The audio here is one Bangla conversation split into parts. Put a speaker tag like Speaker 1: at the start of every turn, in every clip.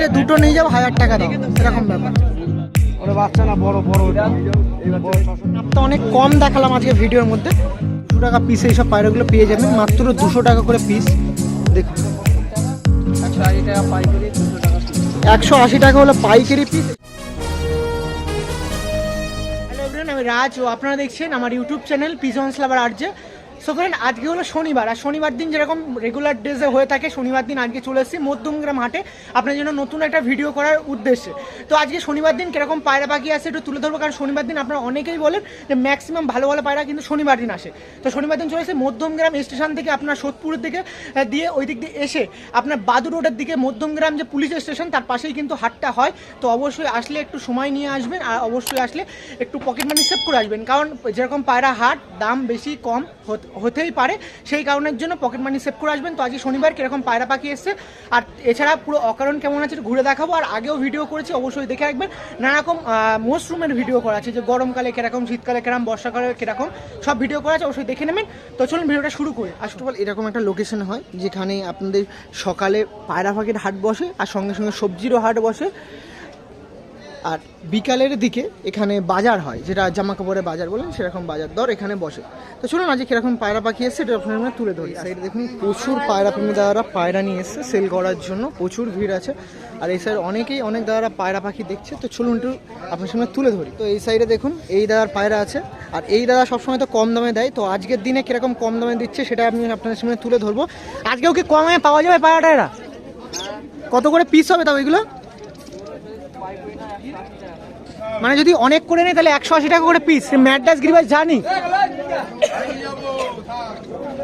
Speaker 1: বলছে দুটো নিয়ে যাব হাজার টাকা দাও। এরকম ব্যাপার।
Speaker 2: ওরা বাচ্চা না বড় বড় এই
Speaker 1: তো অনেক কম দেখালাম আজকে ভিডিওর মধ্যে। দুশো টাকা পিস এইসব পায়রাগুলো পেয়ে যাবেন মাত্র দুশো টাকা করে পিস দেখুন।
Speaker 2: একশো আশি টাকা পাইকারি দুশো টাকা
Speaker 1: একশো আশি টাকা হলো পাইকারি পিস আমি রাজ ও আপনারা দেখছেন আমার YouTube channel pigeons lover RJ so friend আজকে হলো শনিবার, আর শনিবার দিন যেরকম রেগুলার ডেজে হয়ে থাকে, শনিবার দিন আজকে চলে এসেছি মধ্যমগ্রাম হাটে আপনার জন্য নতুন একটা ভিডিও করার উদ্দেশ্যে। তো আজকে শনিবার দিন কীরকম পায়রা পাখি আছে একটু তুলে ধরবো, কারণ শনিবার দিন আপনারা অনেকেই বলেন যে ম্যাক্সিমাম ভালো ভালো পায়রা কিন্তু শনিবার দিন আসে। তো শনিবার দিন চলে এসে মধ্যমগ্রাম স্টেশন থেকে আপনার সোদপুরের দিকে দিয়ে ওই দিক দিয়ে এসে আপনার বাদু রোডের দিকে মধ্যমগ্রাম যে পুলিশ স্টেশন তার পাশেই কিন্তু হাটটা হয়। তো অবশ্যই আসলে একটু সময় নিয়ে আসবেন, আর অবশ্যই আসলে একটু পকেট মানি সেভ করে আসবেন। কারণ যেরকম পায়রা হাট, দাম বেশি, কম হত- হতেই পারে। সেই কারণের জন্য পকেট মানি সেভ করে আসবেন। তো আজকে শনিবার কীরকম পায়রা পাখি এসছে। আর এছাড়া পুরো অকারণ কেমন আছে ঘুরে দেখাবো। আর আগেও ভিডিও করেছি, অবশ্যই দেখে রাখবেন। নানারকম মশরুমের ভিডিও করা আছে, যে গরমকালে কীরকম, শীতকালে কীরকম, বর্ষাকালে কীরকম, সব ভিডিও করা আছে, অবশ্যই দেখে নেবেন। তো চলুন ভিডিওটা শুরু করি। অল এরকম একটা লোকেশন হয়, যেখানে আপনাদের সকালে পায়রা পাখির হাট বসে, আর সঙ্গে সঙ্গে সবজিরও হাট বসে। আর বিকালের দিকে এখানে বাজার হয়, যেটা জামা কাপড়ের বাজার বলেন, সেরকম বাজার দর এখানে বসে। তো চলুন, আজকে কীরকম পায়রা পাখি এসছে, এটা আপনার সামনে তুলে ধরি। সাইডে দেখুন, প্রচুর পায়রা প্রেমী দাদারা পায়রা নিয়ে এসছে, সেল করার জন্য প্রচুর ভিড় আছে। আর এই সাইড অনেকেই, অনেক দাদারা পায়রা পাখি দেখছে, তো চলুন একটু আপনার সামনে তুলে ধরি। তো এই সাইডে দেখুন, এই দাদার পায়রা আছে, আর এই দাদা সবসময় তো কম দামে দেয়, তো আজকের দিনে কীরকম কম দামে দিচ্ছে, সেটা আমি আপনাদের সামনে তুলে ধরবো। আজকেও কি কমে পাওয়া যাবে পায়রা টায়রা কত করে পিস হবে তাও এগুলো? মানে যদি অনেক করে নেই তাহলে একশো আশি টাকা করে পিস ম্যাডাস গ্রিবাস জানি।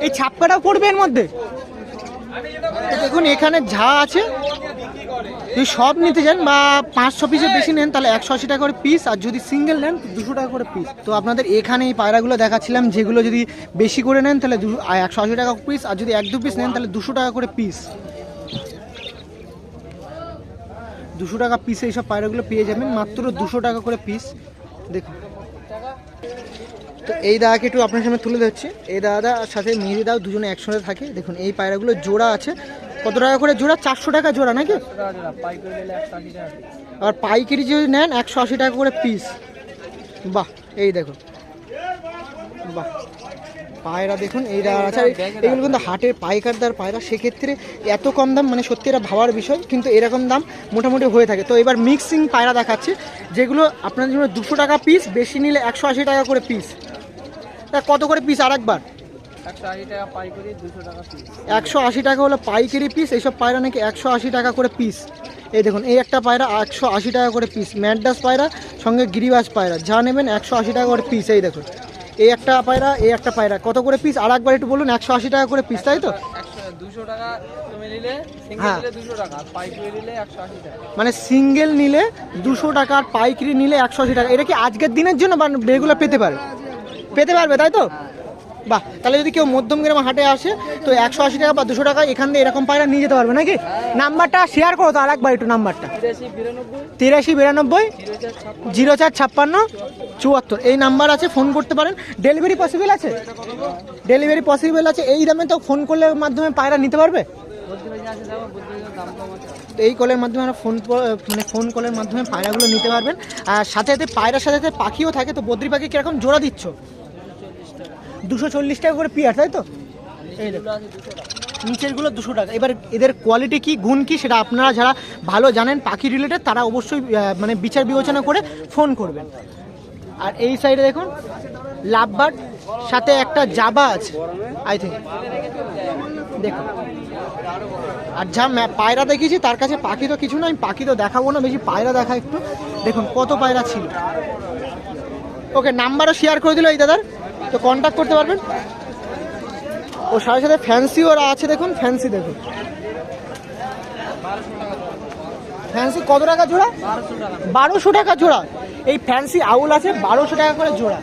Speaker 1: এই ছাপকাটাও পড়বে এর মধ্যে? দেখুন, এখানে যা আছে, যদি সব নিতে চান বা পাঁচশো পিসের বেশি নেন, তাহলে একশো আশি টাকা করে পিস আর যদি সিঙ্গেল নেন, দুশো টাকা করে পিস তো আপনাদের এখানে এই পায়রাগুলো দেখাচ্ছিলাম, যেগুলো যদি বেশি করে নেন, তাহলে একশো আশি টাকা পিস আর যদি এক দু পিস নেন, তাহলে দুশো টাকা করে পিস দুশো টাকা পিসে এইসব পায়রাগুলো পেয়ে যাবেন মাত্র দুশো টাকা করে পিস দেখুন। তো এই দাদাকে একটু আপনার সামনে তুলে ধরছি। এই দাদার সাথে মেহেদি দাও দুজনে একসঙ্গে থাকে। দেখুন এই পায়রাগুলো জোড়া আছে। কত টাকা করে জোড়া? চারশো টাকা জোড়া নাকি? আর পাইকারি যদি নেন একশো আশি টাকা করে পিস বাহ এই দেখো বাহ। পায়রা দেখুন এই দাঁড়া আছে এগুলো কিন্তু হাটের পাইকারদার পায়রা। সেক্ষেত্রে এত কম দাম মানে সত্যি এটা ভাবার বিষয়, কিন্তু এরকম দাম মোটামুটি হয়ে থাকে। তো এবার মিক্সিং পায়রা দেখাচ্ছি, যেগুলো আপনাদের জন্য দুশো টাকা পিস বেশি নিলে একশো আশি টাকা করে পিস তা কত করে পিস
Speaker 2: টাকা পিস
Speaker 1: একশো আশি টাকা হলো পাইকারি পিস এইসব পায়রা নাকি একশো আশি টাকা করে পিস এই দেখুন, এই একটা পায়রা একশো আশি টাকা করে পিস ম্যাডাস পায়রা, সঙ্গে গিরিবাস পায়রা। যা নেবেন একশো আশি টাকা করে পিস এই দেখুন। এই একটা পায়রা এই একটা পায়রা। কত করে পিস আর একবার একটু বলুন একশো আশি টাকা করে পিস তাই তো? হ্যাঁ। মানে সিঙ্গেল নিলে দুশো টাকা আর পাইকারি নিলে একশো আশি টাকা। এটা কি আজকের দিনের জন্য রেগুলার পেতে পারে পেতে পারবে তাই তো? বাহ, তাহলে যদি কেউ মধ্যমগ্রাম হাটে আসে, তো একশো আশি টাকা বা দুশো টাকা এখান থেকে এরকম পায়রা নিয়ে যেতে পারবে নাকি? নাম্বারটা শেয়ার করো তো আরেকবার একটু নাম্বারটা।
Speaker 2: তিরাশি বিরানব্বই, জিরো চার ছাপ্পান্ন,
Speaker 1: চুয়াত্তর। এই নাম্বার আছে ফোন করতে পারেন। ডেলিভারি পসিবল আছে? ডেলিভারি পসিবল আছে। এই দামে তো ফোন করলে মাধ্যমে পায়রা নিতে পারবে? তো এই কলের মাধ্যমে আমরা ফোন মানে ফোন কলের মাধ্যমে পায়রাগুলো নিতে পারবেন। আর সাথে সাথে পায়রার সাথে সাথে পাখিও থাকে। তো বদ্রি পাখি কীরকম জোড়া দিচ্ছ? দুশো চল্লিশ টাকা করে পিয়ার, তাই তো? নিচেরগুলো দুশো টাকা। এবার এদের কোয়ালিটি কি, গুণ কি, সেটা আপনারা যারা ভালো জানেন, পাখি রিলেটেড তারা অবশ্যই মানে বিচার বিবেচনা করে ফোন করবেন। আর এই সাইডে দেখুন, লাভবার্ড, সাথে একটা জাবা আছে। আই থিঙ্ক দেখুন। আর যা পায়রা দেখিয়েছি, তার কাছে পাখি তো কিছু না, আমি পাখি তো দেখাবো না, বেশি পায়রা দেখা একটু। দেখুন, কত পায়রা ছিল। ওকে, নাম্বারও শেয়ার করে দিল এই দাদার। তো কন্ট্যাক্ট করতে পারবেন। ও সাথে সাথে ফ্যান্সি ওরা আছে দেখুন ফ্যান্সি দেখুন। ফ্যান্সি কত টাকা জোড়া?
Speaker 2: বারোশো টাকা
Speaker 1: জোড়া। এই ফ্যান্সি আউল আছে, বারোশো টাকা করে জোড়া।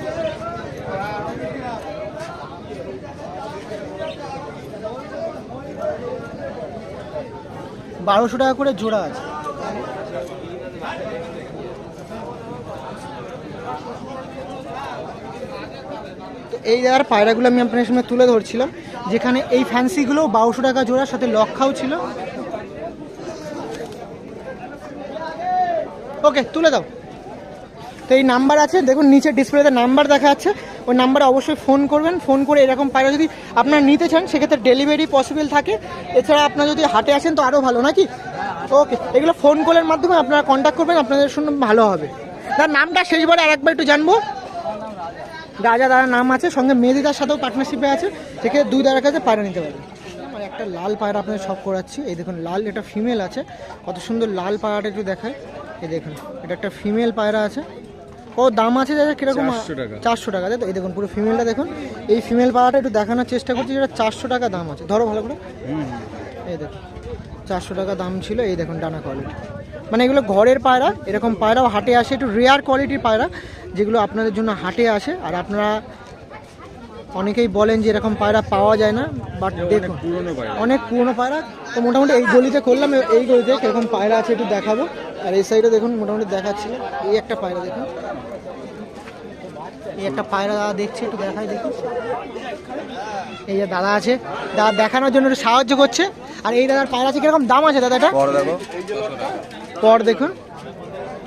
Speaker 1: বারোশো টাকা করে জোড়া আছে। এই দেওয়ার পায়রাগুলো আমি আপনার সামনে তুলে ধরছিলাম, যেখানে এই ফ্যান্সিগুলো বারোশো টাকা জোড়ার সাথে লক্ষাও ছিল। ওকে, তুলে দাও। তো এই নাম্বার আছে, দেখুন নিচে ডিসপ্লেতে নাম্বার দেখা যাচ্ছে, ওই নাম্বারে অবশ্যই ফোন করবেন, ফোন করে এরকম পায়রা যদি আপনারা নিতে চান, সেক্ষেত্রে ডেলিভারি পসিবল থাকে। এছাড়া আপনারা যদি হাটে আসেন, তো আরও ভালো নাকি ওকে, এগুলো ফোন কলের মাধ্যমে আপনারা কন্ট্যাক্ট করবেন, আপনাদের শুনে ভালো হবে। তার নামটা শেষবারে আরেকবার একটু জানব। রাজা দাদার নাম আছে সঙ্গে মেহেদিদার সাথেও পার্টনারশিপে আছে থেকে দুই দাদার কাছে পায়রা নিতে পারবেন আমার একটা লাল পায়রা আপনাদের সব করাচ্ছি। এই দেখুন লাল এটা ফিমেল আছে। কত সুন্দর লাল পায়রাটা একটু দেখায় এই দেখুন এটা একটা ফিমেল পায়রা আছে। ও দাম আছে দাদা কীরকম? চারশো টাকা। তাই তো? এই দেখুন পুরো ফিমেলটা দেখুন। এই ফিমেল পায়রাটা একটু দেখানোর চেষ্টা করছি যেটা চারশো টাকা দাম আছে। ধরো ভালো করে। এই দেখুন চারশো টাকা দাম ছিল। এই দেখুন ডানা কোয়ালিটি মানে এগুলো ঘরের পায়রা এরকম পায়রাও হাটে আসে একটু রেয়ার কোয়ালিটির পায়রা। যেগুলো আপনাদের জন্য হাটে আসে আর আপনারা অনেকেই বলেন যে এরকম পায়রা পাওয়া যায় না বাট দেখুন অনেক পুরনো পায়রা। তো মোটামুটি এই গলিতে করলাম এই গলিতে কীরকম পায়রা আছে একটু দেখাবো। আর এই সাইডে দেখুন মোটামুটি দেখাচ্ছি। এই একটা পায়রা দেখুন। এই একটা পায়রা দাদা দেখছে একটু দেখাই দেখুন এই যে দাদা আছে দাদা দেখানোর জন্য একটু সাহায্য করছে। আর এই দাদার পায়রা আছে কীরকম দাম আছে দাদা এটা
Speaker 3: পর
Speaker 1: দেখুন।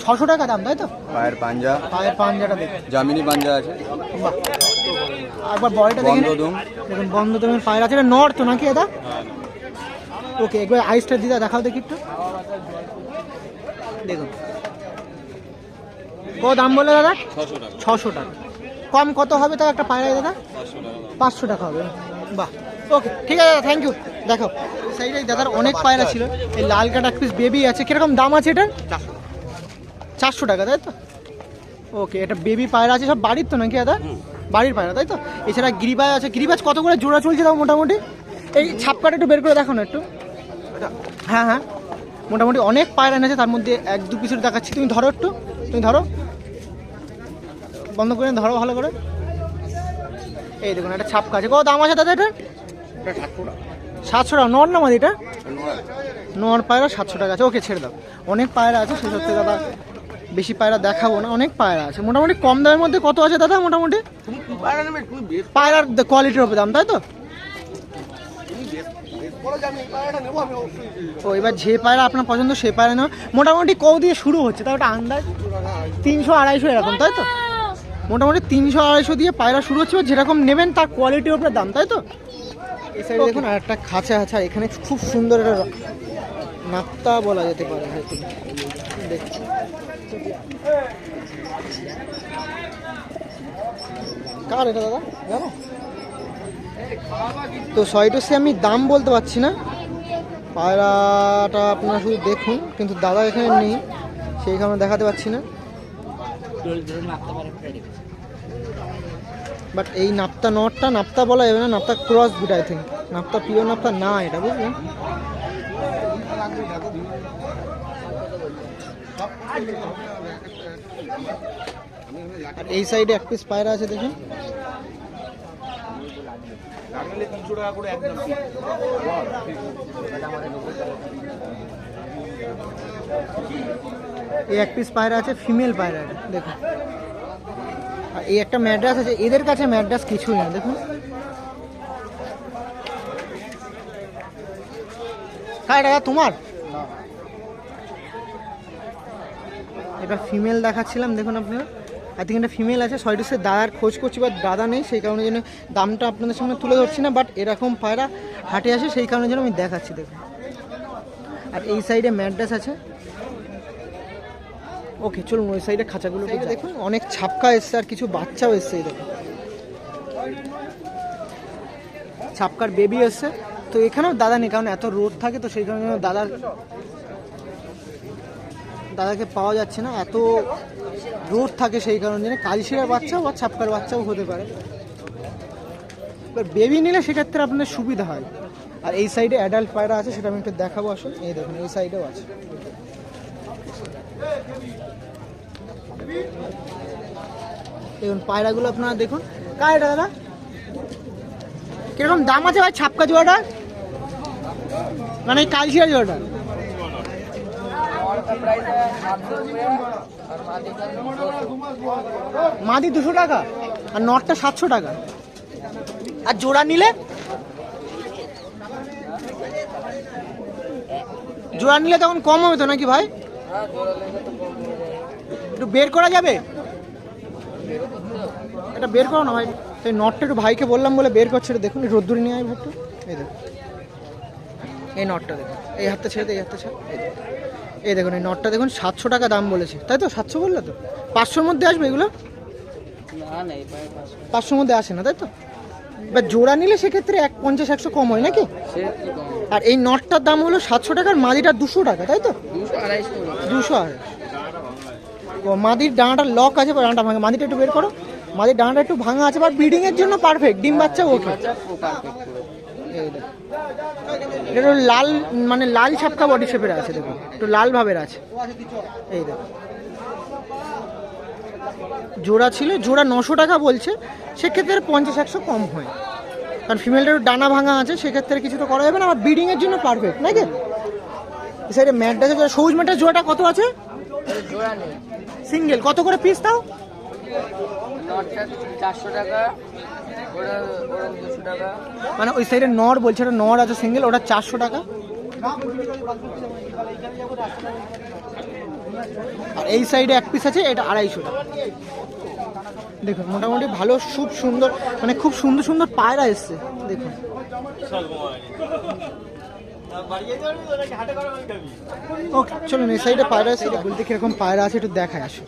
Speaker 1: ছশো টাকা দাম তাই তো?
Speaker 3: পায়ের পাঞ্জা।
Speaker 1: পায়ের পাঞ্জাটা দেখুন
Speaker 3: জামিনি পাঞ্জা আছে।
Speaker 1: বাহ। একবার বডিটা দেখুন
Speaker 3: বন্ধ
Speaker 1: দেখুন বন্ধ তুমি পায়রা আছে। এটা নর তো নাকি এটা? ওকে একবার আইসটা দিদা দেখাও দেখি একটু। দেখুন। কত দাম বলে দাদা? ছশো টাকা। কম কত হবে তাও একটা পায়রা দাদা? পাঁচশো টাকা। হবে। বাহ। ওকে ঠিক আছে দাদা থ্যাংক ইউ দেখো সাইডে দাদার অনেক পায়রা ছিল। এই লাল কাটা পিস বেবি আছে। কীরকম দাম আছে এটা? চারশো টাকা তাই তো? ওকে এটা বেবি পায়রা আছে সব বাড়ির তো নাকি দাদা? বাড়ির পায়রা তাই তো? এছাড়া গিরিবাজ আছে গিরিবাজ কত করে জোড়া চলছে তাও মোটামুটি? এই ছাপকাটা একটু বের করে দেখো না একটু। হ্যাঁ হ্যাঁ। মোটামুটি অনেক পায়রা এনেছে তার মধ্যে এক দু পিসের দেখাচ্ছি। তুমি ধরো একটু তুমি ধরো। বন্ধ করে ধরো ভালো করে। এই দেখুন একটা ছাপকা আছে। কত দাম আছে দাদা এটা সাতশো টাকা। নর না মাদি এটা? নর। পায়রা সাতশো টাকা আছে। ওকে ছেড়ে দাও। অনেক পায়রা আছে সেই সত্যি দাদা বেশি পায়রা দেখাবো না অনেক পায়রা আছে। মোটামুটি কম দামের মধ্যে কত আছে দাদা মোটামুটি? পায়রার কোয়ালিটির উপর দাম তাই তো? ও এবার যে পায়রা আপনার পছন্দ সে পায়রা নেওয়া মোটামুটি কৌ দিয়ে শুরু হচ্ছে তাও একটা আন্দাজ? তিনশো আড়াইশো এরকম তাই তো? মোটামুটি তিনশো আড়াইশো দিয়ে পায়রা শুরু হচ্ছে যেরকম নেবেন তার কোয়ালিটির উপরে দাম তাই তো? এই সাইডে দেখুন আর একটা খাঁচা আছে এখানে খুব সুন্দর একটা নাপ্তা বলা যেতে পারে হয়তো। দেখছি। কার এটা দাদা? জানো? তো সয়টসে আমি দাম বলতে পারছি না। পায়রাটা আপনারা শুধু দেখুন, কিন্তু দাদা এখানে নেই সেই কারণে দেখাতে পারছি না। বাট এই নাপ্তা নটটা, নাপ্তা বলা যাবে না, নাপ্তা ক্রস বিট আই থিঙ্ক নাপ্তা পিওর নাপ্তা না এটা, বুঝলেন? আর এই সাইডে এক পিস পায়রা আছে, দেখুন। এই এক পিস পায়রা আছে ফিমেল পায়রা দেখুন। আর এই একটা ম্যাড্রাস আছে, এদের কাছে ম্যাড্রাস কিছুই না, দেখুন। হ্যাঁ এটা তোমার? এটা ফিমেল দেখাচ্ছিলাম দেখুন আপনারা। আই থিঙ্ক এটা ফিমেল আছে সয়ডিসের দাদার খোঁজ করছি বা দাদা নেই সেই কারণে জন্য দামটা আপনাদের সামনে তুলে ধরছি না বাট এরকম পায়রা হাটে আসে সেই কারণে জন্য আমি দেখাচ্ছি দেখুন। আর এই সাইডে ম্যাড্রাস আছে। ওকে চলুন ওই সাইডে খাঁচাগুলো দেখুন। অনেক ছাপকা এসছে আর কিছু বাচ্চাও এসছে এই দেখুন। ছাপকার বেবি এসছে। তো এখানেও দাদা নেই কারণ এত রোদ থাকে তো সেই কারণে দাদার দাদাকে পাওয়া যাচ্ছে না, এত রোদ থাকে সেই কারণে। কালশিরার বাচ্চাও বা ছাপকার বাচ্চাও হতে পারে। এবার বেবি নিলে সেক্ষেত্রে আপনার সুবিধা হয়। আর এই সাইডে অ্যাডাল্ট পায়রা আছে, সেটা আমি একটু দেখাবো আসুন এই দেখুন, এই সাইডেও আছে। দেখুন, পায়রাগুলো আপনারা দেখুন। কার দাদা? কীরকম দাম আছে ভাই ছাপকা জোয়াটা মানে কালশিরা জোয়াটা মাদি দুশো টাকা আর নটটা সাতশো টাকা। আর জোড়া নিলে? জোড়া নিলে তখন কম হবে তো নাকি ভাই? একটু বের করা যাবে? এটা বের করো না ভাই। সেই নটটা একটু ভাইকে বললাম বলে বের করছে দেখুন, রোদ্দুরে নিয়ে আয় একটু এই দেখুন। এই নটটা দেখুন। এই হাতটা ছেড়ে এই হাতটা ছেড়ে এই দেখুন। এই দেখুন এই নটটা দেখুন সাতশো টাকা দাম বলেছে। তাই তো? সাতশো বললে তো? পাঁচশোর মধ্যে আসবে এগুলো? পাঁচশোর মধ্যে আসে না তাই তো? এবার জোড়া নিলে সেক্ষেত্রে এক পঞ্চাশ একশো কম হয় নাকি? আর এই নটটার দাম হলো সাতশো টাকার মাদিটা দুশো টাকা তাই তো?
Speaker 3: দুশো আড়াইশো
Speaker 1: ও মাদির ডানাটা লক আছে বা ডানাটা ভাঙা। মাদিটা একটু বের করো। মাদির ডানাটা একটু ভাঙা আছে বাট ব্রিডিং এর জন্য পারফেক্ট ডিম বাচ্চা ওকে দেখো। এটা একটু লাল মানে লাল ছাপকা বডি শেপের আছে, দেখুন। একটু লাল ভাবের আছে। এই দেখো জোড়া ছিল, জোড়া নশো টাকা বলছে। সেক্ষেত্রে পঞ্চাশ একশো কম হয়। কারণ ফিমেলটা একটু ডানা ভাঙা আছে, সেক্ষেত্রে কিছু তো করা যাবে না। আবার ব্রিডিং এর জন্য পারফেক্ট নাকি? সাইডে ম্যাট আছে সবুজ ম্যাটের জোড়াটা কত আছে? সিঙ্গেল কত করে পিস
Speaker 3: নটটা চারশো টাকা।
Speaker 1: মানে ওই সাইডে নর বলছে, ওটা নর আছে সিঙ্গেল ওটা চারশো টাকা। আর এই সাইডে এক পিস আছে, এটা আড়াইশো টাকা। দেখুন, মোটামুটি ভালো, খুব সুন্দর মানে খুব সুন্দর সুন্দর পায়রা এসছে, দেখুন। ওকে, চলুন, এই সাইডে পায়রা এসছে, বলতে কীরকম পায়রা আছে একটু দেখায় আসো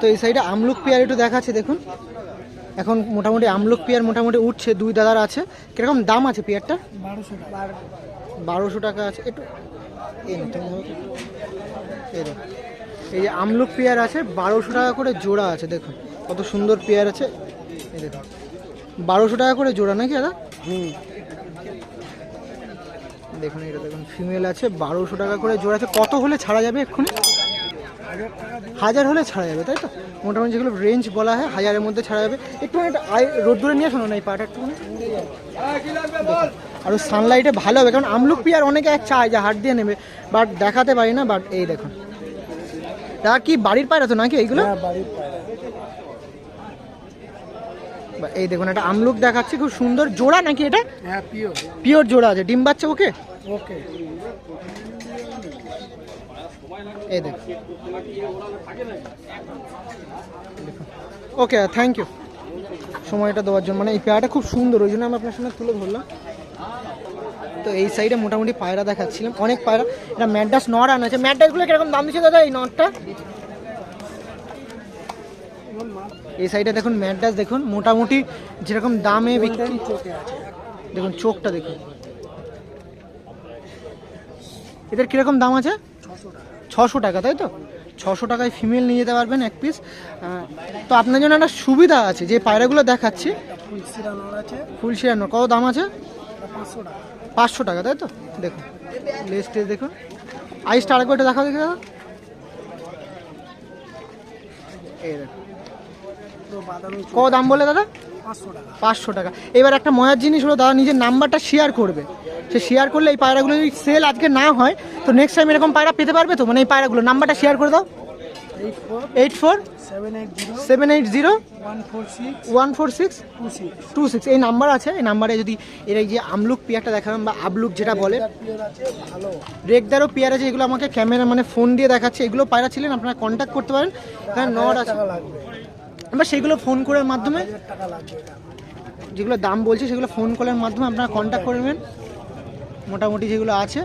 Speaker 1: তো এই সাইডে আমলুক পেয়ার একটু দেখাচ্ছে, দেখুন। এখন মোটামুটি আমলুক পেয়ার মোটামুটি উঠছে দুই দাদার আছে। কীরকম দাম আছে পেয়ারটা বারোশো বারোশো টাকা আছে। একটু। এই যে আমলুক পেয়ার আছে বারোশো টাকা করে জোড়া আছে দেখুন। কত সুন্দর পেয়ার আছে। এই দেখুন। বারোশো টাকা করে জোড়া নাকি দাদা? হুম। দেখুন এটা দেখুন ফিমেল আছে বারোশো টাকা করে জোড়া আছে। কত হলে ছাড়া যাবে এক্ষুনি? হাজার হলে ছাড়া যাবে তাই তো? মোটামুটি যেগুলো রেঞ্জ বলা হয় হাজারের মধ্যে ছাড়া যাবে। একটু একটা আই রোদ্দুরে নিয়ে শোনো না এই পাটা একটু আর সানলাইটে ভালো হবে কারণ আমলুক পিয়ার অনেকে এক চায় যে হাট দিয়ে নেবে বাট দেখাতে পারি না বাট এই দেখুন দাদা কি বাড়ির পায়রা তো নাকি এইগুলো? বা এই দেখুন একটা আমলুক দেখাচ্ছে খুব সুন্দর। জোড়া নাকি এটা?
Speaker 2: হ্যাঁ পিও
Speaker 1: পিওর জোড়া আছে। ডিম বাচ্চা ওকে?
Speaker 2: ওকে।
Speaker 1: এই দেখ। ওকে থ্যাংক ইউ সময়টা দেওয়ার জন্য। মানে এই পেয়ারটা খুব সুন্দর, ওই জন্য আমি আপনার সঙ্গে তুলে ধরলাম। তো এই সাইডে মোটামুটি পায়রা দেখাচ্ছিলাম। অনেক পায়রা। এটা ম্যাডাস নর আনা আছে ম্যাডাসগুলো কীরকম দাম দিচ্ছে দাদা এই নটটা? এই সাইডে দেখুন ম্যাডাস দেখুন। মোটামুটি যেরকম দামে বিক্রি। দেখুন, চোখটা দেখুন। এদের কীরকম দাম আছে? ছশো টাকা, তাই তো? ছশো টাকায় ফিমেল নিয়ে যেতে পারবেন এক পিস তো আপনার জন্য একটা সুবিধা আছে, যে পায়রাগুলো দেখাচ্ছি। ফুল শিরানোর কত দাম আছে?
Speaker 2: পাঁচশো টাকা,
Speaker 1: তাই তো? দেখুন লেস টেস দেখুন। আইসটা একটু দেখাও, দেখি দাদা এই দেখুন। কত দাম বলে দাদা?
Speaker 2: পাঁচশো টাকা।
Speaker 1: এবার একটা মজার জিনিস হলো দাদা নিজের নাম্বারটা শেয়ার করবে। সে শেয়ার করলে এই পায়রাগুলো যদি সেল আজকে না হয় তো নেক্সট টাইম এরকম পায়রা পেতে পারবে তো? মানে এই পায়রাগুলো নাম্বারটা শেয়ার করে দাও।
Speaker 2: Eight four seven eight zero one four six two six
Speaker 1: এই নাম্বার আছে এই নাম্বারে যদি এর এই যে আমলুক পিয়ারটা দেখাবেন বা আবলুক যেটা বলে রেগদারও পেয়ার আছে এগুলো আমাকে ক্যামেরা মানে ফোন দিয়ে দেখাচ্ছে। এগুলো পায়রা ছিলেন আপনারা কন্ট্যাক্ট করতে পারেন। এখানে নট আছে।
Speaker 2: লাগবে।
Speaker 1: আমরা সেগুলো ফোন করার মাধ্যমে? যেগুলো দাম বলছে সেগুলো ফোন কলের মাধ্যমে আপনারা কন্ট্যাক্ট করে নেবেন। মোটামুটি যেগুলো আছে।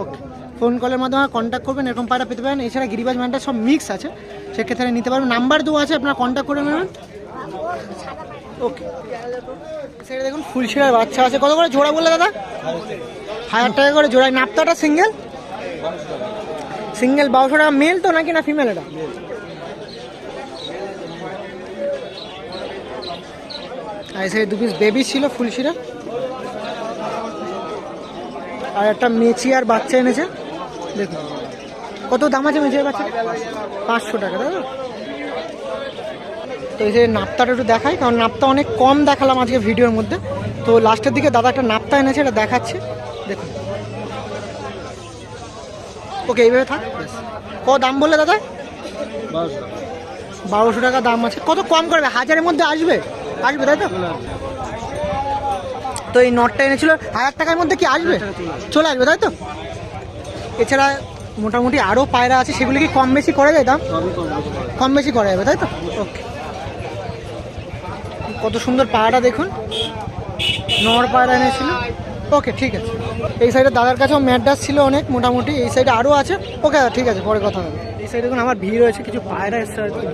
Speaker 1: ওকে ফোন কলের মাধ্যমে কন্ট্যাক্ট করবেন, এরকম পায়রা পেতে পারেন। এছাড়া গিরিবাজ ম্যানটা সব মিক্স আছে। সেক্ষেত্রে নিতে পারবেন। নাম্বার দেওয়া আছে, আপনারা কন্ট্যাক্ট করে নেবেন। ওকে সেটা দেখুন ফুলশিরার বাচ্চা আছে। কত করে জোড়া বললে দাদা? হাজার টাকা করে জোড়া। নাপ্তাটা সিঙ্গেল সিঙ্গেল বারোশো টাকা। মেল তো নাকি না ফিমেল এটা? আর এসে দু পিস বেবি ছিল ফুলশিরা আর একটা মেচি আর বাচ্চা এনেছে। দেখুন কত দাম আছে মেচির বাচ্চা? পাঁচশো টাকা তাই তো? এই যে নাপ্তাটা একটু দেখাই কারণ নাপ্তা অনেক কম দেখালাম আজকে ভিডিওর মধ্যে। তো লাস্টের দিকে দাদা একটা নাপ্তা এনেছে এটা দেখাচ্ছে। দেখুন। ওকে এইভাবে থাক। কত দাম বললে দাদা? বারোশো টাকা দাম আছে। কত কম করবে? হাজারের মধ্যে আসবে? আসবে, তাই তো? তো এই নটটা এনেছিল, হাজার টাকার মধ্যে কি আসবে? চলে আসবে, তাই তো? এছাড়া মোটামুটি আরও পায়রা আছে, সেগুলি কি কম বেশি করা যায় দাম? কম বেশি করা যাবে, তাই তো? ওকে। কত সুন্দর পায়রাটা দেখুন। নর পায়রা এনেছিল। ওকে, ঠিক আছে। এই সাইডে দাদার কাছেও ম্যাডাস ছিল অনেক, মোটামুটি এই সাইডে আরও আছে। ওকে, ঠিক আছে, পরে কথা হবে। দেখুন আমার ভিড় রয়েছে, কিছু পায়রা এসছে আর কি।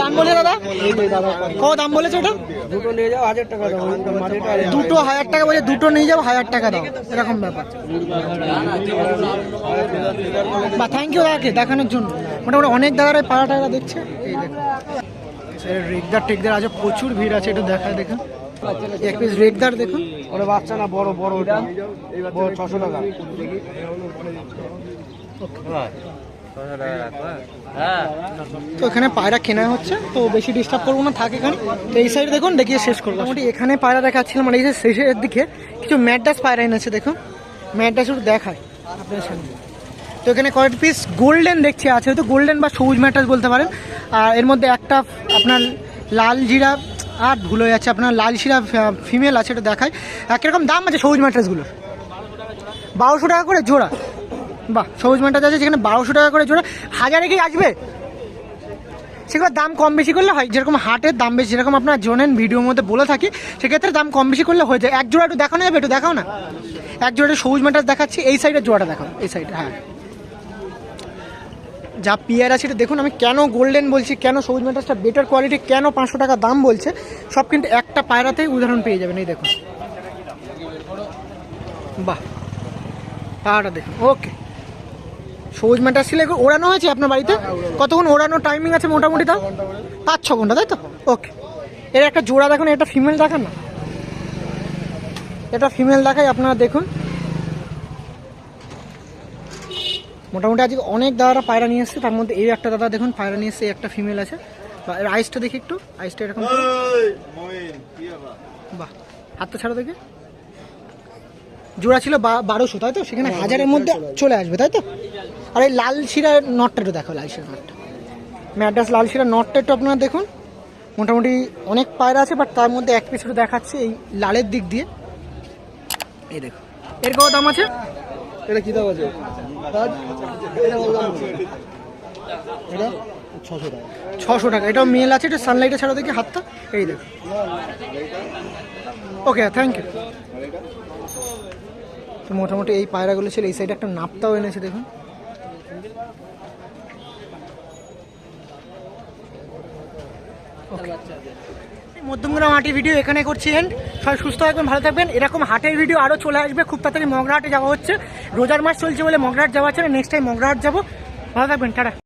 Speaker 1: দাম দাদা? বলেছে ওটা?
Speaker 2: দুটো যাও হাজার টাকা
Speaker 1: দুটো টাকা বলে দুটো নিয়ে যাব হাজার টাকা দাও। এরকম ব্যাপার। বা থ্যাংক ইউ দাদাকে দেখানোর জন্য। মোটামুটি অনেক দাদারা পাড়া এই দেখো রেগদার টেকদার আছে প্রচুর ভিড় আছে একটু দেখা দেখুন। এক পিস রেগদার দেখুন।
Speaker 2: ওরে বাচ্চা না বড় বড় ওটা। ছশো টাকা।
Speaker 1: তো এখানে পায়রা কেনা হচ্ছে তো বেশি ডিস্টার্ব করব না থাক এখানে। তো এই সাইড দেখুন দেখিয়ে শেষ করব। মোটামুটি এখানে পায়রা দেখাচ্ছিলাম মানে এই যে শেষের দিকে কিছু ম্যাডাস পায়রা এনেছে দেখুন। ম্যাডাস একটু দেখায় আপনার সামনে। তো এখানে কয়েক পিস গোল্ডেন দেখছি, আছে হয়তো গোল্ডেন বা সবুজ ম্যাটাস বলতে পারেন। আর এর মধ্যে একটা আপনার লাল জিরা, আর ভুল হয়ে যাচ্ছে, আপনার লাল শিরা ফিমেল আছে এটা দেখায়। আর কীরকম দাম আছে সবুজ ম্যাট্রাসগুলোর বারোশো টাকা করে জোড়া। বাহ, সবুজ ম্যাট্রাস আছে যেখানে বারোশো টাকা করে জোড়া। হাজারে কি আসবে? সেগুলো দাম কম বেশি করলে হয়, যেরকম হাটের দাম বেশি, যেরকম আপনার জোনেন ভিডিওর মধ্যে বলে থাকি, সেক্ষেত্রে দাম কম বেশি করলে হয়ে যায়। এক জোড়া একটু দেখানো যাবে, একটু দেখাও না। এক জোড়া সবুজ ম্যাটার দেখাচ্ছি, এই সাইডের জোড়াটা দেখাও, এই সাইডে হ্যাঁ। যা পিয়ার আছে এটা দেখুন আমি কেন গোল্ডেন বলছি কেন সবুজ ম্যাটাসটা বেটার কোয়ালিটি কেন পাঁচশো টাকা দাম বলছে সব কিন্তু একটা পায়রাতেই উদাহরণ পেয়ে যাবেন এই দেখুন। বাহ পাহাড়টা দেখুন ওকে সবুজ ম্যাটার ছিল ওড়ানো হয়েছে আপনার বাড়িতে? কতক্ষণ ওড়ানো টাইমিং আছে মোটামুটি তাও? পাঁচ ছ ঘণ্টা তাই তো? ওকে এর একটা জোড়া দেখুন এটা ফিমেল দেখান না। এটা ফিমেল দেখাই আপনারা দেখুন। মোটামুটি আজকে অনেক দাদারা পায়রা নিয়ে এসছে তার মধ্যে এই একটা দাদা দেখুন পায়রা নিয়ে এসছে একটা ফিমেল আছে। বা এর আইসটা দেখি একটু আইসটা এরকম। বাহ হাতটা ছাড়া দেখে। জোড়া ছিল বারোশো তাই তো? সেখানে হাজারের মধ্যে চলে আসবে তাই তো? আর এই লাল শিরার নটটা একটু দেখো লাল শিরার নটটা ম্যাডাস লাল শিরার নটটা একটু আপনারা দেখুন। মোটামুটি অনেক পায়রা আছে বাট তার মধ্যে এক পিস দেখাচ্ছে এই লালের দিক দিয়ে। এই দেখো। এর কত দাম আছে?
Speaker 2: এটা কি দাম আছে? এটা ছশো টাকা।
Speaker 1: ছশো টাকা। এটাও মেল আছে, এটা সানলাইটে ছাড়া দেখি হাতটা। এই দেখ। ওকে থ্যাংক ইউ তো মোটামুটি এই পায়রাগুলো ছিল, এই সাইডে একটা নাপতাও এনেছে, দেখুন। মধ্যমগ্রাম হাটের ভিডিও এখানে করছি। এন্ড সবাই সুস্থ থাকবেন, ভালো থাকবেন। এরকম হাটের ভিডিও আরও চলে আসবে। খুব তাড়াতাড়ি মগরাহাটে যাওয়া হচ্ছে। রোজার মাস চলছে বলে মগরাহাট যাওয়া হচ্ছে নেক্সট টাইম মগরাহাট যাব। ভালো থাকবেন, টাটা।